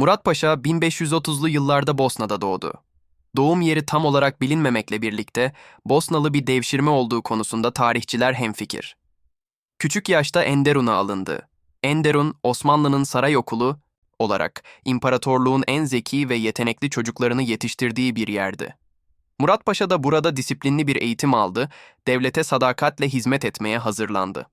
Murat Paşa 1530'lu yıllarda Bosna'da doğdu. Doğum yeri tam olarak bilinmemekle birlikte Bosnalı bir devşirme olduğu konusunda tarihçiler hemfikir. Küçük yaşta Enderun'a alındı. Enderun, Osmanlı'nın saray okulu olarak imparatorluğun en zeki ve yetenekli çocuklarını yetiştirdiği bir yerdi. Murat Paşa da burada disiplinli bir eğitim aldı, devlete sadakatle hizmet etmeye hazırlandı.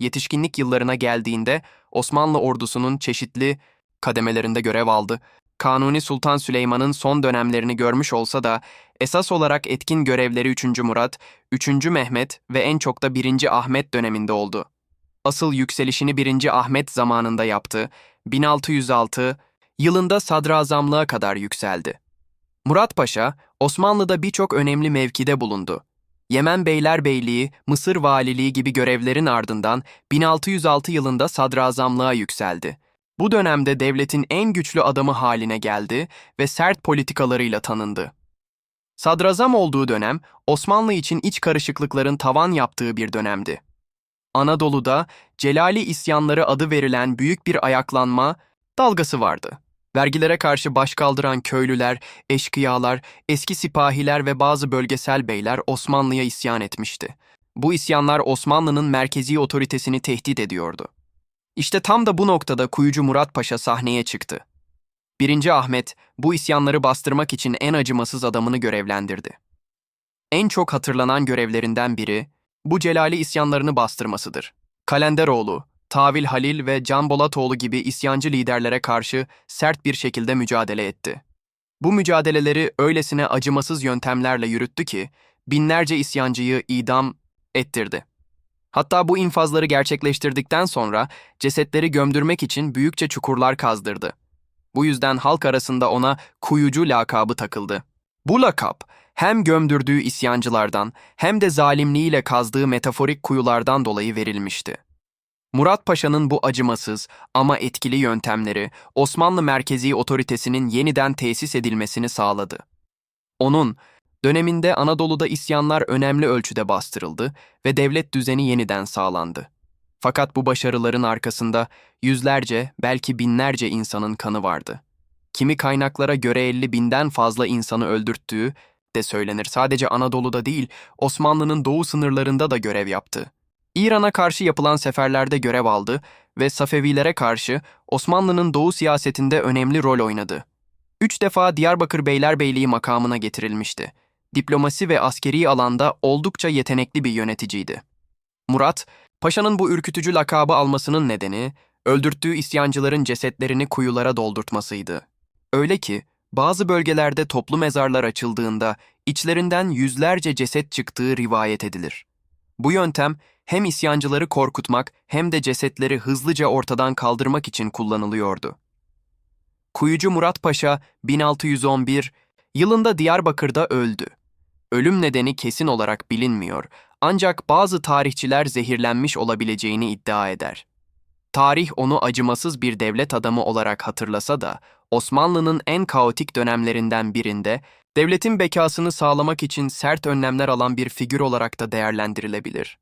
Yetişkinlik yıllarına geldiğinde Osmanlı ordusunun çeşitli kademelerinde görev aldı. Kanuni Sultan Süleyman'ın son dönemlerini görmüş olsa da esas olarak etkin görevleri 3. Murat, 3. Mehmet ve en çok da 1. Ahmet döneminde oldu. Asıl yükselişini 1. Ahmet zamanında yaptı. 1606 yılında sadrazamlığa kadar yükseldi. Murat Paşa, Osmanlı'da birçok önemli mevkide bulundu. Yemen Beylerbeyliği, Mısır Valiliği gibi görevlerin ardından 1606 yılında sadrazamlığa yükseldi. Bu dönemde devletin en güçlü adamı haline geldi ve sert politikalarıyla tanındı. Sadrazam olduğu dönem Osmanlı için iç karışıklıkların tavan yaptığı bir dönemdi. Anadolu'da Celali isyanları adı verilen büyük bir ayaklanma dalgası vardı. Vergilere karşı baş kaldıran köylüler, eşkıyalar, eski sipahiler ve bazı bölgesel beyler Osmanlı'ya isyan etmişti. Bu isyanlar Osmanlı'nın merkezi otoritesini tehdit ediyordu. İşte tam da bu noktada Kuyucu Murat Paşa sahneye çıktı. 1. Ahmet bu isyanları bastırmak için en acımasız adamını görevlendirdi. En çok hatırlanan görevlerinden biri bu Celali isyanlarını bastırmasıdır. Kalenderoğlu, Tavil Halil ve Can Bolatoğlu gibi isyancı liderlere karşı sert bir şekilde mücadele etti. Bu mücadeleleri öylesine acımasız yöntemlerle yürüttü ki binlerce isyancıyı idam ettirdi. Hatta bu infazları gerçekleştirdikten sonra cesetleri gömdürmek için büyükçe çukurlar kazdırdı. Bu yüzden halk arasında ona kuyucu lakabı takıldı. Bu lakap hem gömdürdüğü isyancılardan hem de zalimliğiyle kazdığı metaforik kuyulardan dolayı verilmişti. Murat Paşa'nın bu acımasız ama etkili yöntemleri Osmanlı merkezi otoritesinin yeniden tesis edilmesini sağladı. Onun döneminde Anadolu'da isyanlar önemli ölçüde bastırıldı ve devlet düzeni yeniden sağlandı. Fakat bu başarıların arkasında yüzlerce, belki binlerce insanın kanı vardı. Kimi kaynaklara göre 50 binden fazla insanı öldürttüğü de söylenir. Sadece Anadolu'da değil, Osmanlı'nın doğu sınırlarında da görev yaptı. İran'a karşı yapılan seferlerde görev aldı ve Safevilere karşı Osmanlı'nın doğu siyasetinde önemli rol oynadı. Üç defa Diyarbakır Beylerbeyliği makamına getirilmişti. Diplomasi ve askeri alanda oldukça yetenekli bir yöneticiydi. Murat, Paşa'nın bu ürkütücü lakabı almasının nedeni, öldürttüğü isyancıların cesetlerini kuyulara doldurtmasıydı. Öyle ki, bazı bölgelerde toplu mezarlar açıldığında içlerinden yüzlerce ceset çıktığı rivayet edilir. Bu yöntem hem isyancıları korkutmak hem de cesetleri hızlıca ortadan kaldırmak için kullanılıyordu. Kuyucu Murat Paşa 1611 yılında Diyarbakır'da öldü. Ölüm nedeni kesin olarak bilinmiyor ancak bazı tarihçiler zehirlenmiş olabileceğini iddia eder. Tarih onu acımasız bir devlet adamı olarak hatırlasa da Osmanlı'nın en kaotik dönemlerinden birinde devletin bekasını sağlamak için sert önlemler alan bir figür olarak da değerlendirilebilir.